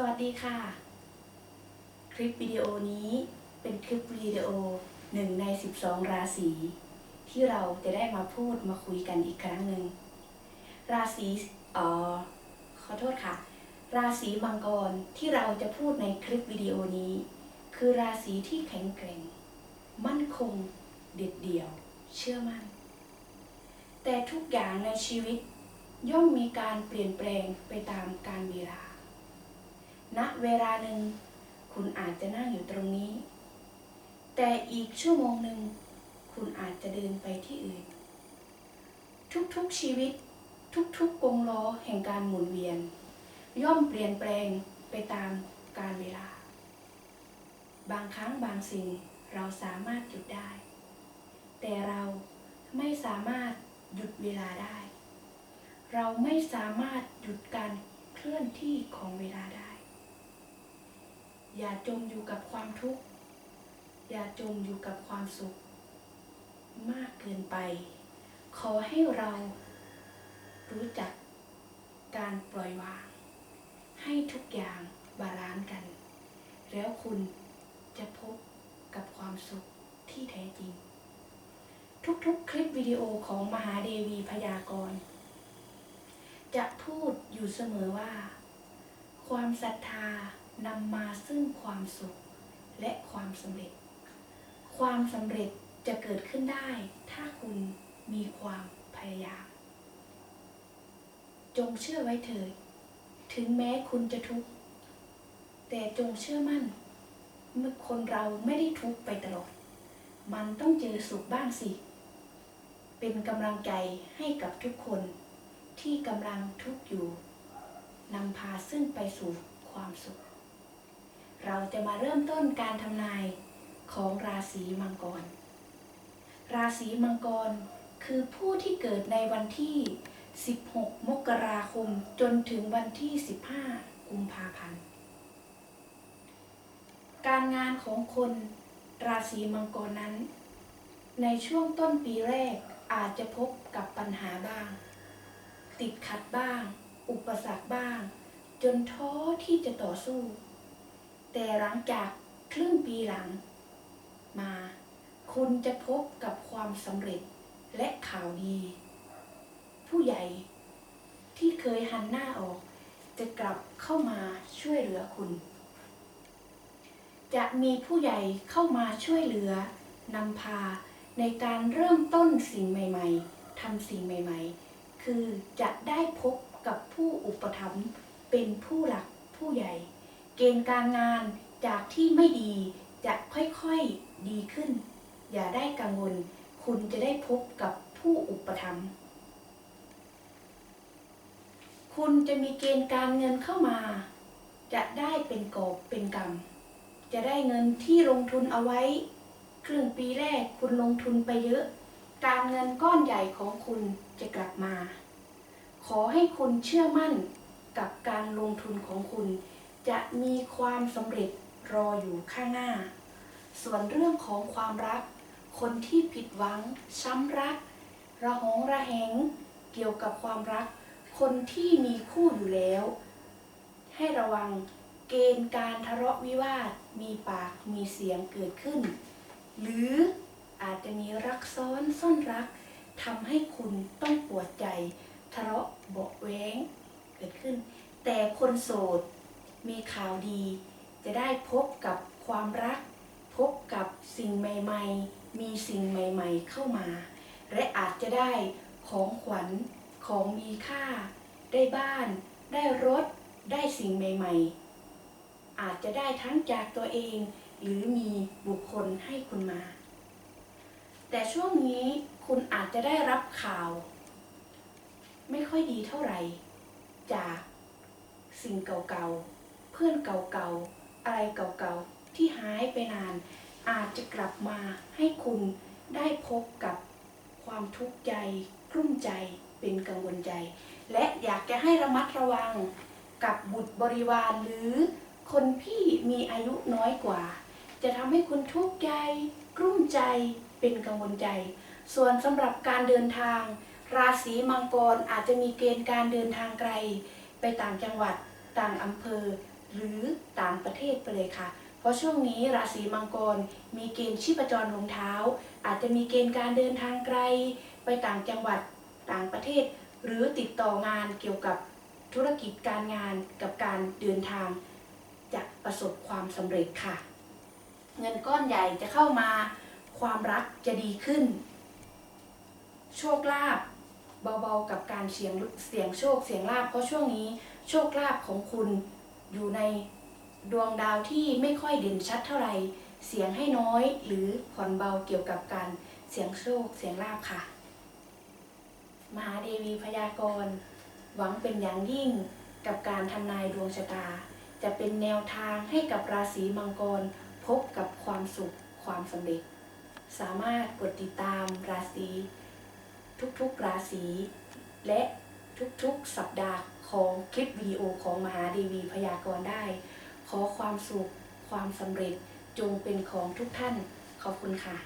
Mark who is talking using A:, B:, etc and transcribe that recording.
A: สวัสดีค่ะ คลิปวิดีโอนี้เป็นคลิปวิดีโอหนึ่งใน 12 ราศีที่เราจะได้มาพูดมาคุยกันอีกครั้งหนึ่งราศีเออขอโทษค่ะ ราศีมังกรที่เราจะพูดในคลิปวิดีโอนี้ คือราศีที่แข็งแกร่ง มั่นคง เด็ดเดี่ยว เชื่อมั่น แต่ทุกอย่างในชีวิตย่อมมีการเปลี่ยนแปลงไปตามกาลเวลา ณเวลาหนึ่ง คุณอาจจะนั่งอยู่ตรงนี้ แต่อีกชั่วโมงหนึ่ง คุณอาจจะเดินไปที่อื่น ทุกๆชีวิต ทุกๆกงล้อแห่งการหมุนเวียน ย่อมเปลี่ยนแปลงไปตามกาลเวลา บางครั้งบางสิ่งเราสามารถหยุดได้ แต่เราไม่สามารถหยุดเวลาได้ เราไม่สามารถหยุดการเคลื่อนที่ของเวลาได้ อย่าจมอยู่กับความทุกข์ อย่าจมอยู่กับความสุข มากเกินไป ขอให้เรารู้จักการปล่อยวาง ให้ทุกอย่างบาลานซ์กัน แล้วคุณจะพบกับความสุขที่แท้จริง ทุกๆ คลิปวิดีโอของมหาเดวีพยากรณ์จะพูดอยู่เสมอว่า ความศรัทธา นำมาซึ่งความสุขและความสำเร็จ ความสำเร็จจะเกิดขึ้นได้ ถ้าคุณมีความพยายาม จงเชื่อไว้เถิดถึงแม้คุณจะทุกข์แต่จงเชื่อมั่นเมื่อคนเราไม่ได้ทุกข์ไปตลอด มันต้องเจอสุขบ้างสิ เป็นกำลังใจให้กับทุกคนที่กำลังทุกข์อยู่นำพาซึ่งไปสู่ความสุข เราจะมาเริ่มต้นการทำนายของราศีมังกร ราศีมังกรคือผู้ที่เกิดในวันที่ 16 มกราคมจนถึงวันที่ 15 กุมภาพันธ์ การงานของคนราศีมังกรนั้น ในช่วงต้นปีแรกอาจจะพบกับปัญหาบ้าง ติดขัดบ้าง อุปสรรคบ้าง จนท้อที่จะต่อสู้ แต่หลังจากครึ่งปีหลัง มา คุณจะพบกับความสำเร็จและข่าวดี ผู้ใหญ่ที่เคยหันหน้าออก จะกลับเข้ามาช่วยเหลือคุณ จะมีผู้ใหญ่เข้ามาช่วยเหลือนำพาในการเริ่มต้นสิ่งใหม่ ๆทำสิ่งใหม่ ๆ คือจะได้พบกับผู้อุปถัมภ์เป็นผู้หลักผู้ใหญ่ เกณฑ์การงานจากที่ไม่ดีจะค่อยๆดีขึ้น อย่าได้กังวล คุณจะได้พบกับผู้อุปถัมภ์คุณจะมีเกณฑ์การเงินเข้ามา จะได้เป็นกอบเป็นกำจะได้เงินที่ลงทุนเอาไว้ ครึ่งปีแรกคุณลงทุนไปเยอะ การเงินก้อนใหญ่ของคุณจะกลับมา ขอให้คุณเชื่อมั่นกับการลงทุนของคุณ จะมีความสำเร็จรออยู่ข้างหน้า ส่วนเรื่องของความรัก คนที่ผิดหวัง ช้ำรัก ระหองระแหง เกี่ยวกับความรัก คนที่มีคู่อยู่แล้ว ให้ระวังเกณฑ์การทะเลาะวิวาท มีปากมีเสียงเกิดขึ้น หรืออาจจะมีรักซ้อนซ่อนรักทำให้คุณต้องปวดใจทะเลาะเบาแว้งเกิดขึ้น แต่คนโสด มีข่าวดี จะได้พบกับความรัก พบกับสิ่งใหม่ๆ มีสิ่งใหม่ๆเข้ามา และอาจจะได้ของขวัญของมีค่า ได้บ้าน ได้รถ ได้สิ่งใหม่ ๆ อาจจะได้ทั้งจากตัวเอง หรือมีบุคคลให้คุณมา แต่ช่วงนี้คุณอาจจะได้รับข่าว ไม่ค่อยดีเท่าไหร่ จากสิ่งเก่าๆ พื่อนเก่าๆ อะไรเก่าๆ ที่หายไปนาน อาจจะกลับมาให้คุณได้พบกับความทุกข์ใจกลุ้มใจเป็นกังวลใจ และอยากจะให้ระมัดระวังกับบุตรบริวารหรือคนที่มีอายุน้อยกว่า จะทำให้คุณทุกข์ใจกลุ้มใจเป็นกังวลใจ ส่วนสำหรับการเดินทาง ราศีมังกรอาจจะมีเกณฑ์การเดินทางไกล ไปต่างจังหวัดต่างอำเภอ หรือต่างประเทศไปเลยค่ะ เพราะช่วงนี้ราศีมังกรมีเกณฑ์ชีพจรลงเท้า อาจจะมีเกณฑ์การเดินทางไกล ไปต่างจังหวัดต่างประเทศ หรือติดต่องานเกี่ยวกับธุรกิจการงานกับการเดินทางจะประสบความสำเร็จค่ะ เงินก้อนใหญ่จะเข้ามาความรักจะดีขึ้น โชคลาภเบาๆกับการเสียงเสียงโชคเสียงลาภเพราะช่วงนี้โชคลาภของคุณ อยู่ในดวงดาวที่ไม่ค่อยเด่นชัดเท่าไหร่ เสียงให้น้อยหรือผ่อนเบาเกี่ยวกับการเสียงโชคเสียงลาภค่ะ มหาเดวีพยากรณ์หวังเป็นอย่างยิ่งกับการทำนายดวงชะตา จะเป็นแนวทางให้กับราศีมังกรพบกับความสุขความสำเร็จ สามารถกดติดตามราศีทุกๆราศีและ ทุกๆ สัปดาห์ของคลิปวิดีโอของมหาดีวีพยากรณ์ได้ ขอความสุข ความสำเร็จจงเป็นของทุกท่าน ขอบคุณค่ะ